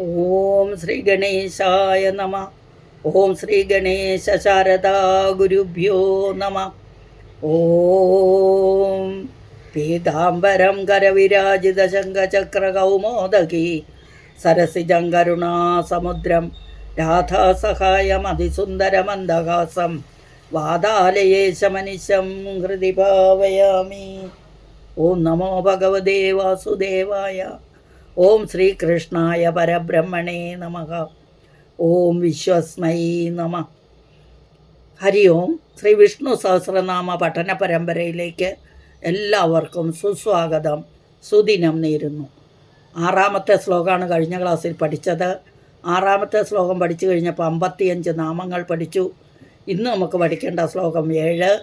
ഓം ശ്രീ ഗണേശായ നമ. ഓം ശ്രീ ഗണേശ ശാരദാ ഗുരുഭ്യോ നമ. ഓം പീതാംബരം കരവിരാജിത ശംഖചക്രകൗമോദകി സരസിജങ്കരുണാസമുദ്രം രാധാസഹായമതിസുന്ദരമന്ദഹാസം വാതാലയേശമനിശം ഹൃദി ഭാവയാമി. ഓം നമോ ഭഗവതേ വാസുദേവായ. ഓം ശ്രീകൃഷ്ണായ പരബ്രഹ്മണേ നമ. ഓം വിശ്വസ്മൈ നമ. ഹരി ഓം. ശ്രീ വിഷ്ണു സഹസ്രനാമ പഠന പരമ്പരയിലേക്ക് എല്ലാവർക്കും സുസ്വാഗതം. സുദിനം നേരുന്നു. ആറാമത്തെ ശ്ലോകമാണ് കഴിഞ്ഞ ക്ലാസ്സിൽ പഠിച്ചത്. ആറാമത്തെ ശ്ലോകം പഠിച്ചു കഴിഞ്ഞപ്പോൾ അമ്പത്തിയഞ്ച് നാമങ്ങൾ പഠിച്ചു. ഇന്ന് നമുക്ക് പഠിക്കേണ്ട ശ്ലോകം ഏഴ്.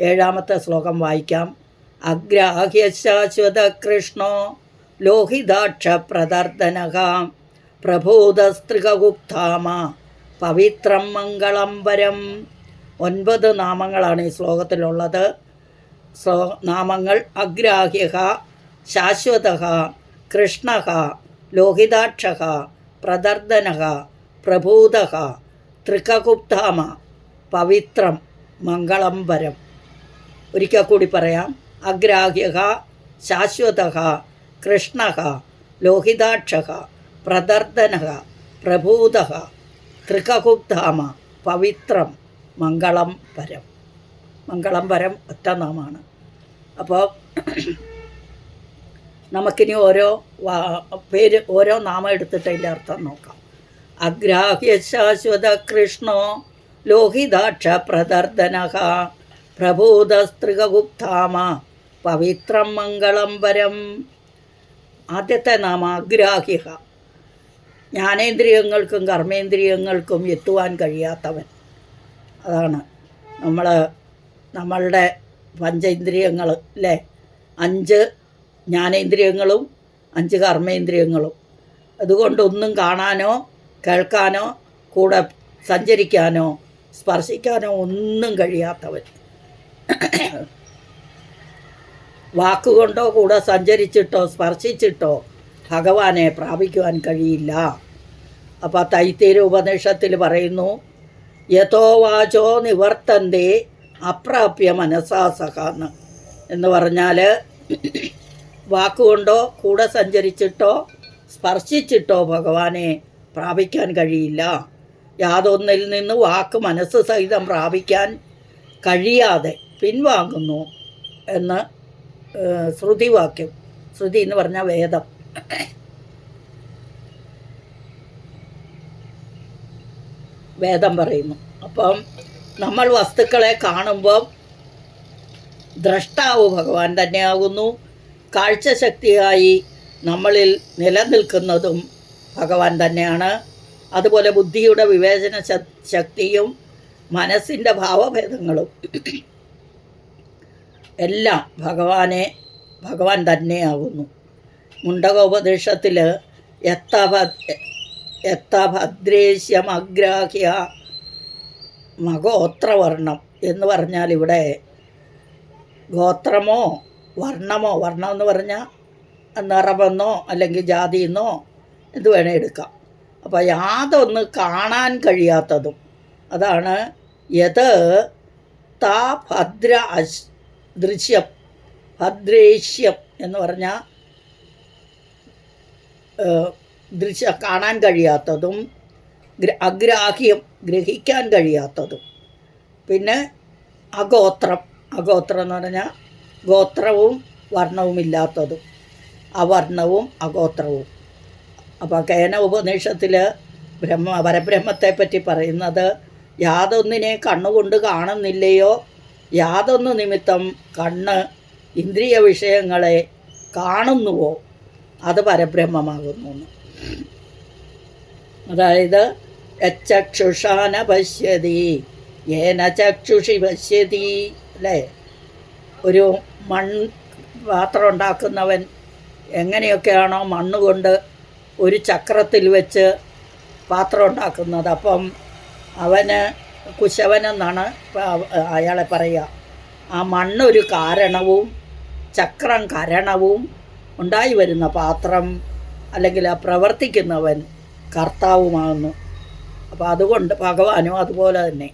ഏഴാമത്തെ ശ്ലോകം വായിക്കാം. അഗ്രാഹ്യ ശാശ്വത കൃഷ്ണോ ലോഹിതാക്ഷ പ്രബോധസ്ത്രികുക്താമ പവിത്രം പവിത്രം മംഗളംബരം. ഒൻപത് നാമങ്ങളാണ് ഈ ശ്ലോകത്തിലുള്ളത്. ശ്ലോ നാമങ്ങൾ അഗ്രാഹ്യ ശാശ്വത കൃഷ്ണ ലോഹിതാക്ഷ പ്രദർദന പ്രഭൂത ത്രികഗുപ്താമ പവിത്രം മംഗളംബരം. ഒരിക്കൽ കൂടി പറയാം. അഗ്രാഹ്യ ശാശ്വത കൃഷ്ണ ലോഹിതാക്ഷ പ്രദർദന പ്രഭൂത ത്രികഗുപ്താമ പവിത്രം മംഗളം പരം. മംഗളം പരം ഒറ്റ നാമാണ്. അപ്പോൾ നമുക്കിനി ഓരോ പേര് ഓരോ നാമം എടുത്തിട്ട് അതിന്റെ അർത്ഥം നോക്കാം. അഗ്രാഹ്യ ശാശ്വത കൃഷ്ണോ ലോഹിതാക്ഷ പ്രദർദന പ്രഭൂതസ്ത്രികഗുപ്താമ പവിത്രം മംഗളം പരം. ആദ്യത്തെ നാം ആഗ്രാഹിക ജ്ഞാനേന്ദ്രിയങ്ങൾക്കും കർമ്മേന്ദ്രിയങ്ങൾക്കും എത്തുവാൻ കഴിയാത്തവൻ. അതാണ് നമ്മൾ നമ്മളുടെ പഞ്ചേന്ദ്രിയങ്ങൾ അല്ലേ? അഞ്ച് ജ്ഞാനേന്ദ്രിയങ്ങളും അഞ്ച് കർമ്മേന്ദ്രിയങ്ങളും. അതുകൊണ്ടൊന്നും കാണാനോ കേൾക്കാനോ കൂടെ സഞ്ചരിക്കാനോ സ്പർശിക്കാനോ ഒന്നും കഴിയാത്തവൻ. വാക്കുകൊണ്ടോ കൂടെ സഞ്ചരിച്ചിട്ടോ സ്പർശിച്ചിട്ടോ ഭഗവാനെ പ്രാപിക്കുവാൻ കഴിയില്ല. അപ്പോൾ തൈത്തേര് ഉപനിഷത്തിൽ പറയുന്നു യഥോ വാചോ നിവർത്തന്തേ അപ്രാപ്യ മനസാസകാന്ന് എന്ന് പറഞ്ഞാൽ വാക്കുകൊണ്ടോ കൂടെ സഞ്ചരിച്ചിട്ടോ സ്പർശിച്ചിട്ടോ ഭഗവാനെ പ്രാപിക്കാൻ കഴിയില്ല. യാതൊന്നിൽ നിന്ന് വാക്ക് മനസ്സ് സഹിതം പ്രാപിക്കാൻ കഴിയാതെ പിൻവാങ്ങുന്നു എന്ന് ശ്രുതിവാക്യം. ശ്രുതി എന്ന് പറഞ്ഞാൽ വേദം. വേദം പറയുന്നു. അപ്പം നമ്മൾ വസ്തുക്കളെ കാണുമ്പം ദ്രഷ്ടാവ് ഭഗവാൻ തന്നെയാകുന്നു. കാഴ്ചശക്തിയായി നമ്മളിൽ നിലനിൽക്കുന്നതും ഭഗവാൻ തന്നെയാണ്. അതുപോലെ ബുദ്ധിയുടെ വിവേചന ശക്തിയും മനസ്സിന്റെ ഭാവഭേദങ്ങളും എല്ലാം ഭഗവാനെ ഭഗവാൻ തന്നെയാകുന്നു മുണ്ടകോപദേശത്തിൽ എത്തഭ എത്തഭദ്രേശ്യമഗ്രാഹ്യ മഗോത്രവർണം എന്ന് പറഞ്ഞാൽ ഇവിടെ ഗോത്രമോ വർണമോ വർണം എന്ന് പറഞ്ഞാൽ നിറമെന്നോ അല്ലെങ്കിൽ ജാതിയെന്നോ എന്ത് വേണേൽ എടുക്കാം. അപ്പോൾ യാതൊന്ന് കാണാൻ കഴിയാത്തതും അതാണ് യത് താ ഭദ്ര അശ് ദൃശ്യം ഭദ്രേശ്യം എന്ന് പറഞ്ഞാൽ ദൃശ്യ കാണാൻ കഴിയാത്തതും ഗ്ര- അഗ്രാഹ്യം ഗ്രഹിക്കാൻ കഴിയാത്തതും. പിന്നെ അഗോത്രം അഗോത്രം എന്ന് പറഞ്ഞാൽ ഗോത്രവും വർണവുമില്ലാത്തതും അവർണവും അഗോത്രവും. അപ്പോൾ കേന ഉപനിഷത്തിൽ ബ്രഹ്മ പരബ്രഹ്മത്തെ പറ്റി പറയുന്നത് യാതൊന്നിനെ കണ്ണുകൊണ്ട് കാണുന്നില്ലയോ യാതൊന്നു നിമിത്തം കണ്ണ് ഇന്ദ്രിയ വിഷയങ്ങളെ കാണുന്നുവോ അത് പരബ്രഹ്മമാകുന്നു. അതായത് യച്ചക്ഷുഷാന പശ്യതി ഏന ചക്ഷുഷി പശ്യതി അല്ലേ ഒരു മൺ പാത്രം ഉണ്ടാക്കുന്നവൻ എങ്ങനെയൊക്കെയാണോ മണ്ണ് കൊണ്ട് ഒരു ചക്രത്തിൽ വെച്ച് പാത്രം ഉണ്ടാക്കുന്നത് അപ്പം അവന് കുശവനെന്നാണ് അയാളെ പറയുക. ആ മണ്ണൊരു കാരണവും ചക്രം കരണവും ഉണ്ടായി വരുന്ന പാത്രം അല്ലെങ്കിൽ ആ പ്രവർത്തിക്കുന്നവൻ കർത്താവുമാകുന്നു. അപ്പോൾ അതുകൊണ്ട് ഭഗവാനും അതുപോലെ തന്നെ.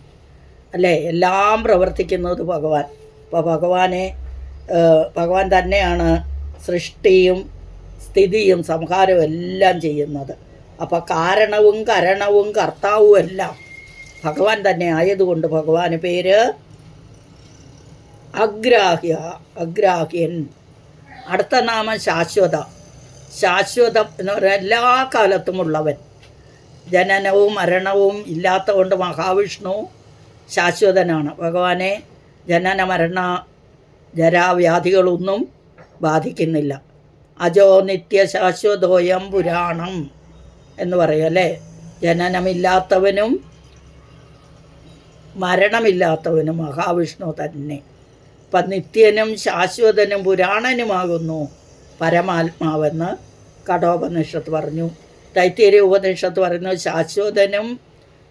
അല്ലേ? എല്ലാം പ്രവർത്തിക്കുന്നത് ഭഗവാൻ. അപ്പോൾ ഭഗവാനെ ഭഗവാൻ തന്നെയാണ് സൃഷ്ടിയും സ്ഥിതിയും സംഹാരവും എല്ലാം ചെയ്യുന്നത്. അപ്പോൾ കാരണവും കരണവും കർത്താവും എല്ലാം ഭഗവാൻ തന്നെ ആയതുകൊണ്ട് ഭഗവാന് പേര് അഗ്രാഹ്യ അഗ്രാഹ്യൻ. അടുത്ത നാമം ശാശ്വത. ശാശ്വതം എന്ന് പറഞ്ഞാൽ എല്ലാ കാലത്തും ഉള്ളവൻ. ജനനവും മരണവും ഇല്ലാത്തതുകൊണ്ട് മഹാവിഷ്ണു ശാശ്വതനാണ്. ഭഗവാനെ ജനന മരണ ജരാവ്യാധികളൊന്നും ബാധിക്കുന്നില്ല. അജോ നിത്യ ശാശ്വതോയം പുരാണം എന്ന് പറയും അല്ലേ? ജനനമില്ലാത്തവനും മരണമില്ലാത്തവനും മഹാവിഷ്ണു തന്നെ. ഇപ്പം നിത്യനും ശാശ്വതനും പുരാണനുമാകുന്നു പരമാത്മാവെന്ന് കഠോപനിഷത്ത് പറഞ്ഞു. തൈത്തേരി ഉപനിഷത്ത് പറയുന്നു ശാശ്വതനും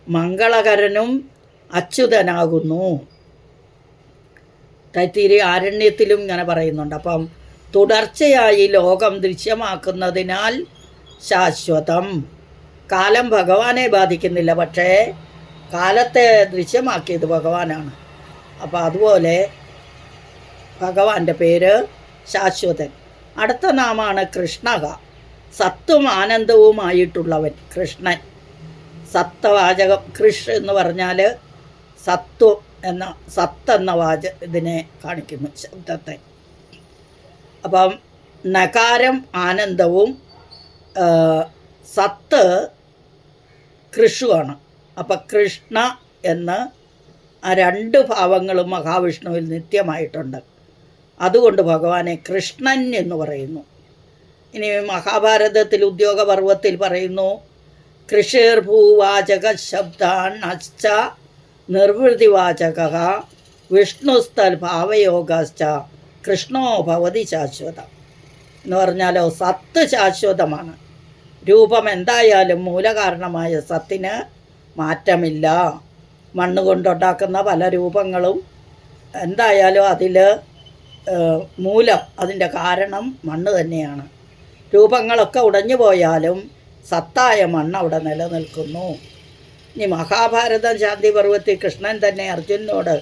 മംഗളകരനും അച്യുതനാകുന്നു. തൈത്തിരി ആരണ്യത്തിലും ഇങ്ങനെ പറയുന്നുണ്ട്. അപ്പം തുടർച്ചയായി ലോകം ദൃശ്യമാക്കുന്നതിനാൽ ശാശ്വതം. കാലം ഭഗവാനെ ബാധിക്കുന്നില്ല. പക്ഷേ കാലത്തെ ദൃശ്യമാക്കിയത് ഭഗവാനാണ്. അപ്പോൾ അതുപോലെ ഭഗവാന്റെ പേര് ശാശ്വതൻ. അടുത്ത നാമാണ് കൃഷ്ണക. സത്വം ആനന്ദവുമായിട്ടുള്ളവൻ കൃഷ്ണൻ. സത്വവാചകം കൃഷ് എന്ന് പറഞ്ഞാൽ സത്വം എന്ന സത്ത് എന്ന വാച ഇതിനെ കാണിക്കുന്നു ശബ്ദത്തെ. അപ്പം നകാരം ആനന്ദവും സത്ത് കൃഷുവാണ്. അപ്പം കൃഷ്ണ എന്ന് ആ രണ്ട് ഭാവങ്ങളും മഹാവിഷ്ണുവിൽ നിത്യമായിട്ടുണ്ട്. അതുകൊണ്ട് ഭഗവാനെ കൃഷ്ണൻ എന്ന് പറയുന്നു. ഇനി മഹാഭാരതത്തിൽ ഉദ്യോഗപർവത്തിൽ പറയുന്നു കൃഷിർഭൂവാചക ശബ്ദാൻ അശ്ച നിർവൃതിവാചക വിഷ്ണുസ്ഥൽ ഭാവയോഗശ്ച കൃഷ്ണോ ഭവതി ശാശ്വത. എന്ന് പറഞ്ഞാലോ സത്ത് ശാശ്വതമാണ്. രൂപം എന്തായാലും മൂലകാരണമായ സത്തിന് മാറ്റമില്ല. മണ്ണ് കൊണ്ടുണ്ടാക്കുന്ന പല രൂപങ്ങളും എന്തായാലും അതിൽ മൂലം അതിന്റെ കാരണം മണ്ണ് തന്നെയാണ്. രൂപങ്ങളൊക്കെ ഉടഞ്ഞു പോയാലും സത്തായ മണ്ണ് അവിടെ നിലനിൽക്കുന്നു. ഇനി മഹാഭാരതം ശാന്തി പർവത്തിൽ കൃഷ്ണൻ തന്നെ അർജുനോട്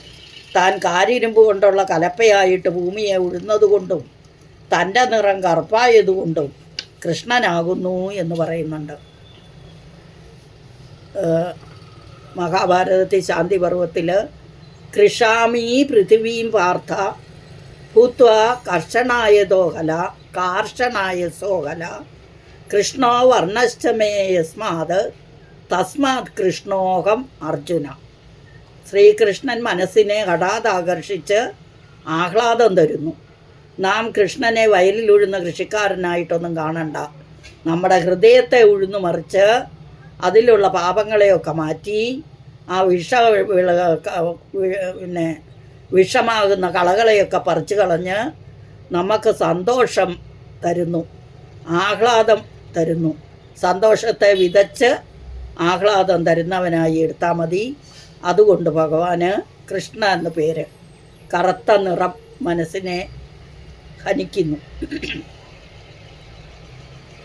താൻ കാരിരുമ്പ് കൊണ്ടുള്ള കലപ്പയായിട്ട് ഭൂമിയെ ഉഴുന്നതുകൊണ്ടും തന്റെ നിറം കറുപ്പായതുകൊണ്ടും കൃഷ്ണനാകുന്നു എന്ന് പറയുന്നുണ്ട്. മഹാഭാരതത്തിൽ ശാന്തി പർവത്തിൽ കൃഷാമീ പൃഥിവീം പാർത്ഥ ഭൂത്വ കർഷണായ ദോഹല കാർഷണായ സോഹല കൃഷ്ണോ വർണശ്ചമേ യസ്മാത് തസ്മാത് കൃഷ്ണോഹം അർജുന. ശ്രീകൃഷ്ണൻ മനസ്സിനെ ഹഠാതാകർഷിച്ച് ആഹ്ലാദം തരുന്നു. നാം കൃഷ്ണനെ വയലിൽ ഉഴുന്ന കൃഷിക്കാരനായിട്ടൊന്നും കാണണ്ട. നമ്മുടെ ഹൃദയത്തെ ഉഴുന്നു മറിച്ച് അതിലുള്ള പാപങ്ങളെയൊക്കെ മാറ്റി ആ വിഷ പിന്നെ വിഷമാകുന്ന കളകളെയൊക്കെ പറിച്ചു കളഞ്ഞ് നമുക്ക് സന്തോഷം തരുന്നു ആഹ്ലാദം തരുന്നു. സന്തോഷത്തെ വിതച്ച് ആഹ്ലാദം തരുന്നവനായി എടുത്താൽ മതി. അതുകൊണ്ട് ഭഗവാന് കൃഷ്ണ എന്ന പേര് കറുത്ത നിറം മനസ്സിനെ ഹനിക്കുന്നു.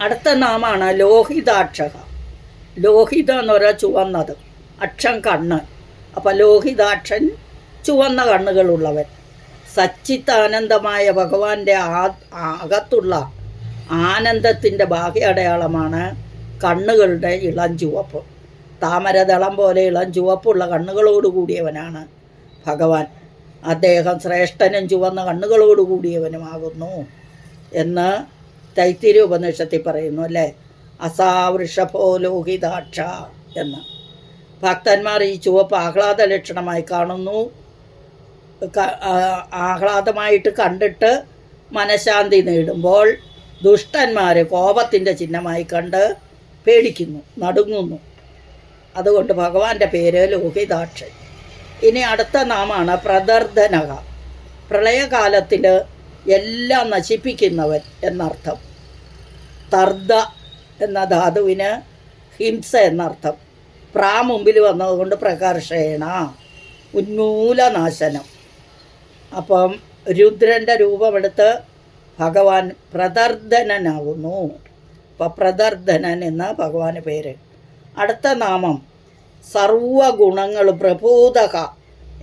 അടുത്ത നാമാണ് ലോഹിതാക്ഷക ലോഹിത എന്ന് പറഞ്ഞാൽ ചുവന്നത്. അക്ഷം കണ്ണ്. അപ്പം ലോഹിതാക്ഷൻ ചുവന്ന കണ്ണുകളുള്ളവൻ. സച്ചിത്താനന്ദമായ ഭഗവാന്റെ ആ അകത്തുള്ള ആനന്ദത്തിന്റെ ബാഹ്യ അടയാളമാണ് കണ്ണുകളുടെ ഇളം ചുവപ്പ്. താമരദളം പോലെ ഇളം ചുവപ്പുള്ള കണ്ണുകളോട് കൂടിയവനാണ് ഭഗവാൻ. അദ്ദേഹം ശ്രേഷ്ഠനും ചുവന്ന കണ്ണുകളോട് കൂടിയവനുമാകുന്നു എന്ന് തൈത്തിരി ഉപനിഷത്തിൽ പറയുന്നു അല്ലേ? അസാവൃഷഭോ ലോഹിതാക്ഷ എന്ന്. ഭക്തന്മാർ ഈ ചുവപ്പ് ആഹ്ലാദ ലക്ഷണമായി കാണുന്നു. ആഹ്ലാദമായിട്ട് കണ്ടിട്ട് മനഃശാന്തി നേടുമ്പോൾ ദുഷ്ടന്മാർ കോപത്തിന്റെ ചിഹ്നമായി കണ്ട് പേടിക്കുന്നു നടുങ്ങുന്നു. അതുകൊണ്ട് ഭഗവാന്റെ പേര് ലോഹിതാക്ഷൻ ഇനി അടുത്ത നാമാണ് പ്രദർധനക. പ്രളയകാലത്തിൽ എല്ലാം നശിപ്പിക്കുന്നവൻ എന്നർത്ഥം. തർദ എന്ന ധാതുവിന് ഹിംസ എന്നർത്ഥം. പ്രാ മുമ്പിൽ വന്നതുകൊണ്ട് പ്രകർഷേണ ഉന്മൂലനാശനം. അപ്പം രുദ്രന്റെ രൂപമെടുത്ത് ഭഗവാൻ പ്രദർധനനാകുന്നു അപ്പം പ്രദർധനൻ എന്ന ഭഗവാന് പേര്. അടുത്ത നാമം സർവഗുണങ്ങളും പ്രഭൂതക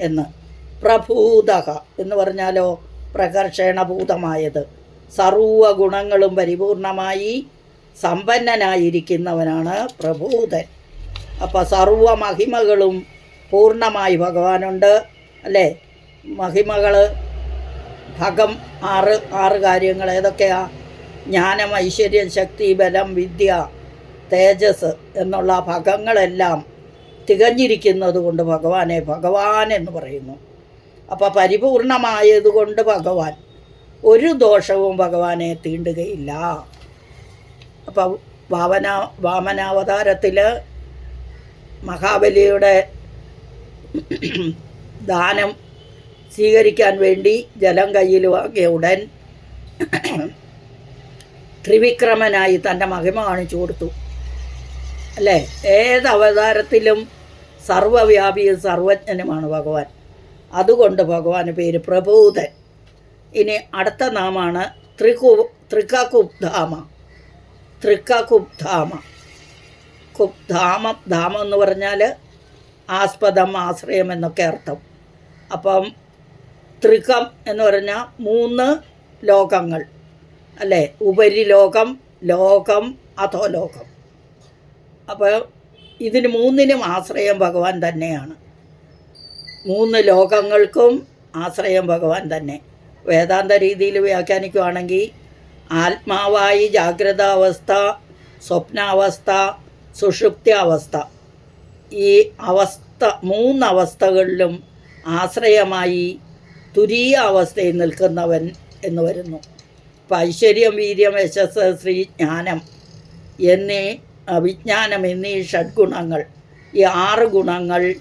എന്ന്. പ്രഭൂതക എന്ന് പറഞ്ഞാലോ പ്രകർഷണഭൂതമായത് സർവഗുണങ്ങളും പരിപൂർണമായി സമ്പന്നനായിരിക്കുന്നവനാണ് പ്രഭൂതൻ അപ്പോൾ സർവ മഹിമകളും പൂർണമായി ഭഗവാനുണ്ട് അല്ലേ? മഹിമകൾ ഭഗം ആറ് ആറ് കാര്യങ്ങൾ ഏതൊക്കെയാ? ജ്ഞാനം ഐശ്വര്യം ശക്തി ബലം വിദ്യ തേജസ് എന്നുള്ള ഭഗങ്ങളെല്ലാം തികഞ്ഞിരിക്കുന്നത് കൊണ്ട് ഭഗവാനെ ഭഗവാൻ എന്ന് പറയുന്നു. അപ്പോൾ പരിപൂർണമായതുകൊണ്ട് ഭഗവാൻ ഒരു ദോഷവും ഭഗവാനെ തീണ്ടുകയില്ല. അപ്പോൾ വാമന വാമനാവതാരത്തിൽ മഹാബലിയുടെ ദാനം സ്വീകരിക്കാൻ വേണ്ടി ജലം കയ്യിൽ വാങ്ങിയ ഉടൻ ത്രിവിക്രമനായി തന്റെ മഹിമ കാണിച്ചു കൊടുത്തു. അല്ലേ? ഏത് അവതാരത്തിലും സർവവ്യാപിയും സർവജ്ഞനുമാണ് ഭഗവാൻ. അതുകൊണ്ട് ഭഗവാന് പേര് പ്രഭൂതൻ ഇനി അടുത്ത നാമാണ് ത്രികു ത്രികകുബ്ധാമ. ത്രികകുബ്ധാമ കുബ്ധാമം. ധാമം എന്ന് പറഞ്ഞാൽ ആസ്പദം ആശ്രയം എന്നൊക്കെ അർത്ഥം. അപ്പം തൃക്കം എന്ന് പറഞ്ഞാൽ മൂന്ന് ലോകങ്ങൾ അല്ലേ? ഉപരിലോകം ലോകം അധോലോകം. അപ്പോൾ ഇതിന് മൂന്നിനും ആശ്രയം ഭഗവാൻ തന്നെയാണ്. മൂന്ന് ലോകങ്ങൾക്കും ആശ്രയം ഭഗവാൻ തന്നെ. വേദാന്ത രീതിയിൽ വ്യാഖ്യാനിക്കുകയാണെങ്കിൽ ആത്മാവായി ജാഗ്രതാവസ്ഥ സ്വപ്നാവസ്ഥ സുഷുപ്ത്യാവസ്ഥ. ഈ അവസ്ഥ മൂന്നവസ്ഥകളിലും ആശ്രയമായി തുരീയ അവസ്ഥയിൽ നിൽക്കുന്നവൻ എന്ന് വരുന്നു. ഐശ്വര്യം വീര്യം യശസ് ശ്രീ ജ്ഞാനം എന്നീ വിജ്ഞാനം എന്നീ ഷഡ്ഗുണങ്ങൾ ഈ ആറ് ഗുണങ്ങൾ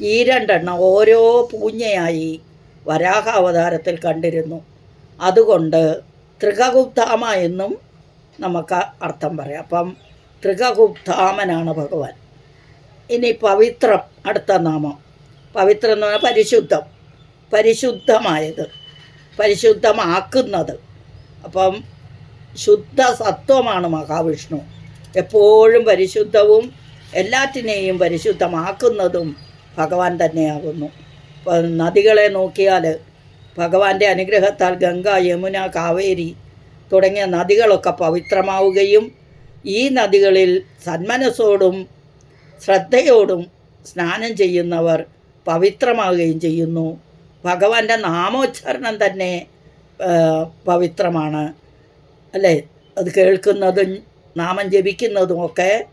ഈ രണ്ടെണ്ണം ഓരോ പൂഞ്ഞയായി വരാഹ അവതാരത്തിൽ കണ്ടിരുന്നു. അതുകൊണ്ട് ത്രികഗുപ്താമ എന്നും നമുക്ക് അർത്ഥം പറയാം. അപ്പം ത്രികഗുപ്താമനാണ് ഭഗവാൻ. ഇനി പവിത്രം അടുത്ത നാമം. പവിത്രം എന്ന് പറഞ്ഞാൽ പരിശുദ്ധം. പരിശുദ്ധമായത്. പരിശുദ്ധമാക്കുന്നത്. അപ്പം ശുദ്ധ സത്വമാണ് മഹാവിഷ്ണു. എപ്പോഴും പരിശുദ്ധവും എല്ലാറ്റിനെയും പരിശുദ്ധമാക്കുന്നതും ഭഗവാൻ തന്നെയാകുന്നു. നദികളെ നോക്കിയാൽ ഭഗവാന്റെ അനുഗ്രഹത്താൽ ഗംഗ യമുന കാവേരി തുടങ്ങിയ നദികളൊക്കെ പവിത്രമാവുകയും ഈ നദികളിൽ സന്മനസ്സോടും ശ്രദ്ധയോടും സ്നാനം ചെയ്യുന്നവർ പവിത്രമാവുകയും ചെയ്യുന്നു. ഭഗവാന്റെ നാമോച്ചാരണം തന്നെ പവിത്രമാണ്. അല്ലേ? അത് കേൾക്കുന്നതും നാമം ജപിക്കുന്നതും ഒക്കെ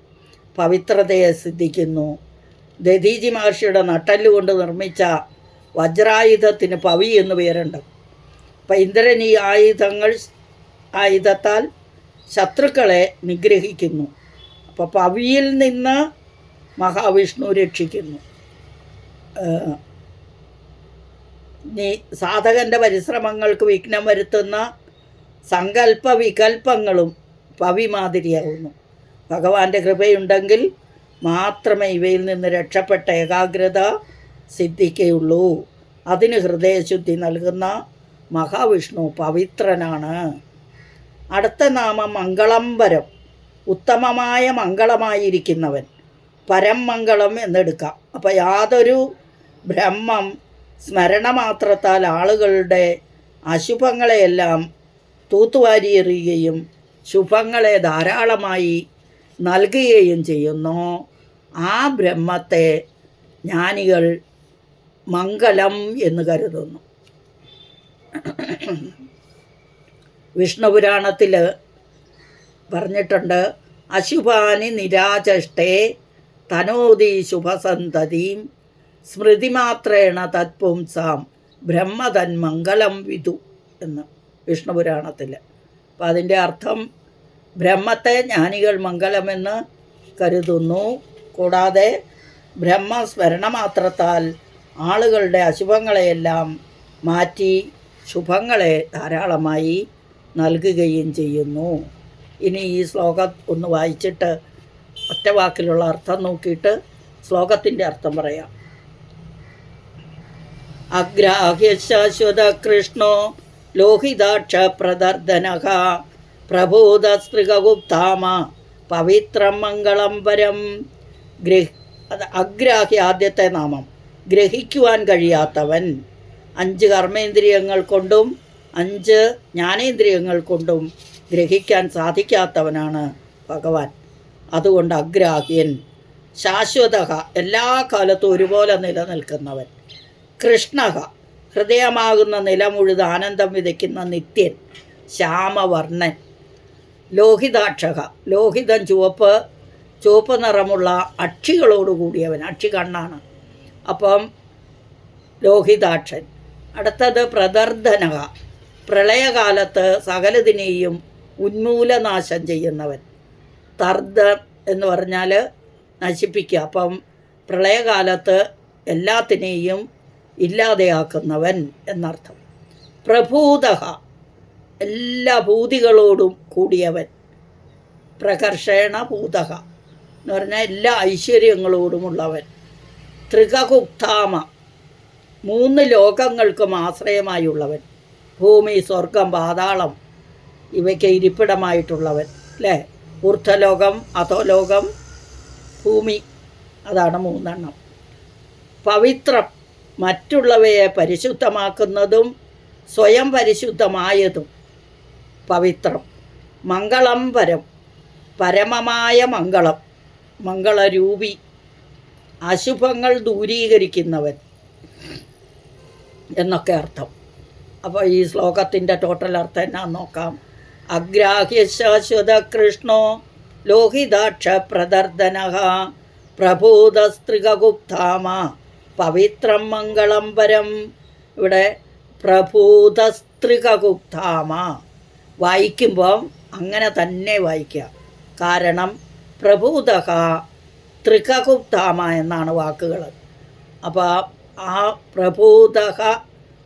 പവിത്രതയെ സിദ്ധിക്കുന്നു. ദധീജി മഹർഷിയുടെ നട്ടല്ലുകൊണ്ട് നിർമ്മിച്ച വജ്രായുധത്തിന് പവി എന്ന് പേരുണ്ട്. അപ്പം ഇന്ദ്രൻ ഈ ആയുധങ്ങൾ ആയുധത്താൽ ശത്രുക്കളെ നിഗ്രഹിക്കുന്നു. അപ്പോൾ പവിയിൽ നിന്ന് മഹാവിഷ്ണു രക്ഷിക്കുന്നു. നീ സാധകന്റെ പരിശ്രമങ്ങൾക്ക് വിഘ്നം വരുത്തുന്ന സങ്കല്പ വികല്പങ്ങളും പവി മാതിരിയാകുന്നു ഭഗവാന്റെ കൃപയുണ്ടെങ്കിൽ മാത്രമേ ഇവയിൽ നിന്ന് രക്ഷപ്പെട്ട ഏകാഗ്രത സിദ്ധിക്കുകയുള്ളൂ അതിന് ഹൃദയശുദ്ധി നൽകുന്ന മഹാവിഷ്ണു പവിത്രനാണ്. അടുത്ത നാമം മംഗളംബരം ഉത്തമമായ മംഗളമായിരിക്കുന്നവൻ. പരമംഗളം എന്നെടുക്കാം. അപ്പോൾ യാതൊരു ബ്രഹ്മം സ്മരണ മാത്രത്താൽ ആളുകളുടെ അശുഭങ്ങളെയെല്ലാം തൂത്തുവാരിയെറിയുകയും ശുഭങ്ങളെ ധാരാളമായി നൽകുകയും ചെയ്യുന്നു. ആ ബ്രഹ്മത്തെ ജ്ഞാനികൾ മംഗളം എന്ന് കരുതുന്നു. വിഷ്ണുപുരാണത്തിൽ പറഞ്ഞിട്ടുണ്ട് അശുഭാനി നിരാചഷ്ടേ തനോതി ശുഭസന്തതിയും സ്മൃതിമാത്രേണ തത്പുംസാം ബ്രഹ്മതൻ മംഗളം വിധു എന്ന് വിഷ്ണുപുരാണത്തിൽ. അപ്പം അതിന്റെ അർത്ഥം ബ്രഹ്മത്തെ ജ്ഞാനികൾ മംഗലമെന്ന് കരുതുന്നു. കൂടാതെ ബ്രഹ്മസ്മരണമാത്രത്താൽ ആളുകളുടെ അശുഭങ്ങളെയെല്ലാം മാറ്റി ശുഭങ്ങളെ ധാരാളമായി നൽകുകയും ചെയ്യുന്നു. ഇനി ഈ ശ്ലോകം ഒന്ന് വായിച്ചിട്ട് ഒറ്റ വാക്കിലുള്ള അർത്ഥം നോക്കിയിട്ട് ശ്ലോകത്തിന്റെ അർത്ഥം പറയാം. അഗ്രാഹ്യ ശാശ്വത കൃഷ്ണോ ലോഹിതാക്ഷ പ്രദർദനഃ പ്രബോധസ്ത്രികഗുപ്താമ പവിത്രം മംഗളം പരം ഗ്രഹി അഗ്രാഹ്യ ആദ്യത്തെ നാമം. ഗ്രഹിക്കുവാൻ കഴിയാത്തവൻ അഞ്ച് കർമ്മേന്ദ്രിയങ്ങൾ കൊണ്ടും അഞ്ച് ജ്ഞാനേന്ദ്രിയങ്ങൾ കൊണ്ടും ഗ്രഹിക്കാൻ സാധിക്കാത്തവനാണ് ഭഗവാൻ. അതുകൊണ്ട് അഗ്രാഹ്യൻ ശാശ്വത എല്ലാ കാലത്തും ഒരുപോലെ നിലനിൽക്കുന്നവൻ. കൃഷ്ണഹ ഹൃദയമാകുന്ന നിലമുഴുത് ആനന്ദം വിതയ്ക്കുന്ന നിത്യൻ ശ്യാമവർണൻ. ലോഹിതാക്ഷക ലോഹിതം ചുവപ്പ് ചുവപ്പ് നിറമുള്ള അക്ഷികളോടുകൂടിയവൻ. അക്ഷി കണ്ണാണ് അപ്പം ലോഹിതാക്ഷൻ. അടുത്തത് പ്രദർധനക. പ്രളയകാലത്ത് സകലതിനെയും ഉന്മൂലനാശം ചെയ്യുന്നവൻ. തർദ എന്ന് പറഞ്ഞാൽ നശിപ്പിക്കുക. അപ്പം പ്രളയകാലത്ത് എല്ലാത്തിനെയും ഇല്ലാതെയാക്കുന്നവൻ എന്നർത്ഥം. പ്രഭൂത എല്ലാ ഭൂതികളോടും കൂടിയവൻ. പ്രകർഷണ ഭൂതക എന്ന് പറഞ്ഞാൽ എല്ലാ ഐശ്വര്യങ്ങളോടുമുള്ളവൻ. ത്രികകുപ്താമ. മൂന്ന് ലോകങ്ങൾക്കും ആശ്രയമായുള്ളവൻ. ഭൂമി സ്വർഗം പാതാളം ഇവയ്ക്ക് ഇരിപ്പിടമായിട്ടുള്ളവൻ. അല്ലേ ഊർദ്ധലോകം അധോലോകം ഭൂമി. അതാണ് മൂന്നെണ്ണം. പവിത്രം. മറ്റുള്ളവയെ പരിശുദ്ധമാക്കുന്നതും സ്വയം പരിശുദ്ധമായതും പവിത്രം. മംഗളം പരം പരമമായ മംഗളം. മംഗളരൂപി. അശുഭങ്ങൾ ദൂരീകരിക്കുന്നവൻ എന്നൊക്കെ അർത്ഥം. അപ്പോൾ ഈ ശ്ലോകത്തിന്റെ ടോട്ടൽ അർത്ഥം എന്നാ നോക്കാം. അഗ്രാഹ്യ ശാശ്വത കൃഷ്ണോ ലോഹിതാക്ഷ പ്രദർദന പ്രഭൂതസ്ത്രികഗുപ്താമ പവിത്രം മംഗളം പരം ഇവിടെ പ്രഭൂതസ്ത്രികഗുപ്താമ. വായിക്കുമ്പം അങ്ങനെ തന്നെ വായിക്കുക. കാരണം പ്രഭൂതക ത്രികഗുപ്താമ എന്നാണ് വാക്കുകൾ. അപ്പോൾ ആ പ്രഭൂതക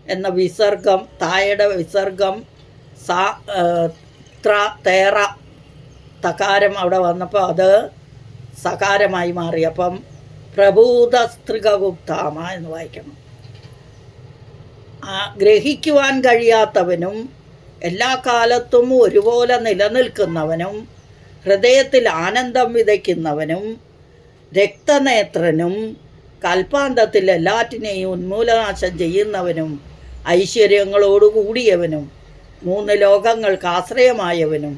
എന്ന വിസർഗം തായയുടെ വിസർഗം സാ ത്ര തേറ തകാരം അവിടെ വന്നപ്പോൾ അത് സകാരമായി മാറി. അപ്പം പ്രഭൂതസ്ത്രികഗുപ്താമ എന്ന് വായിക്കണം. ഗ്രഹിക്കുവാൻ കഴിയാത്തവനും എല്ലാ കാലത്തും ഒരുപോലെ നിലനിൽക്കുന്നവനും ഹൃദയത്തിൽ ആനന്ദം വിതയ്ക്കുന്നവനും രക്തനേത്രനും കൽപ്പാന്തത്തിൽ എല്ലാറ്റിനെയും ഉന്മൂലനാശം ചെയ്യുന്നവനും ഐശ്വര്യങ്ങളോട് കൂടിയവനും മൂന്ന് ലോകങ്ങൾക്ക് ആശ്രയമായവനും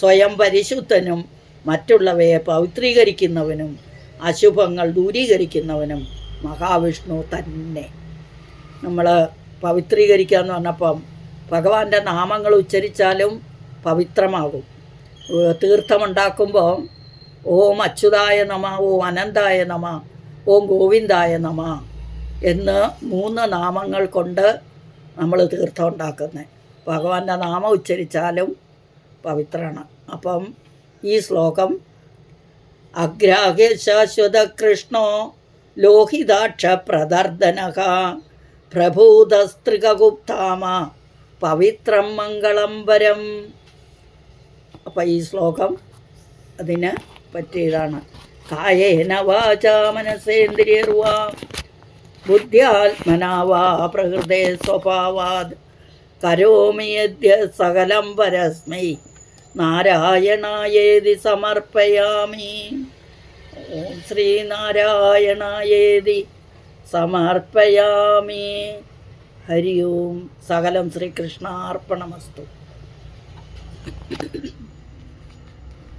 സ്വയം പരിശുദ്ധനും മറ്റുള്ളവയെ പവിത്രീകരിക്കുന്നവനും അശുഭങ്ങൾ ദൂരീകരിക്കുന്നവനും മഹാവിഷ്ണു തന്നെ. നമ്മൾ പവിത്രീകരിക്കുക എന്ന് പറഞ്ഞപ്പം ഭഗവാന്റെ നാമങ്ങൾ ഉച്ചരിച്ചാലും പവിത്രമാകും. തീർത്ഥമുണ്ടാക്കുമ്പോൾ ഓം അച്യുതായ നമ ഓം അനന്തായ നമ ഓം ഗോവിന്ദായ നമ എന്ന് മൂന്ന് നാമങ്ങൾ കൊണ്ട് നമ്മൾ തീർത്ഥം ഉണ്ടാക്കുന്നത് ഭഗവാന്റെ നാമം ഉച്ചരിച്ചാലും പവിത്രമാണ്. അപ്പം ഈ ശ്ലോകം അഗ്രാഹ്യ ശാശ്വത കൃഷ്ണോ ലോഹിതാക്ഷ പ്രദർദനക പ്രഭൂതസ്ത്രികഗുപ്താമ പവിത്രം മംഗളം വരം. അപ്പം ഈ ശ്ലോകം അതിന് പറ്റിയതാണ്. കായേന വാച മനസേന്ദ്രിയർവാ ബുദ്ധ്യാത്മനാവാ പ്രകൃതേ സ്വഭാവാത് കരോമി യദ്യ സകലം പരസ്മൈ. നാരായണായേതി സമർപ്പയാമി. ഓം ശ്രീനാരായണായേതി സമർപ്പയാമി. ഹരി ഓം സകലം ശ്രീകൃഷ്ണാർപ്പണമസ്തു.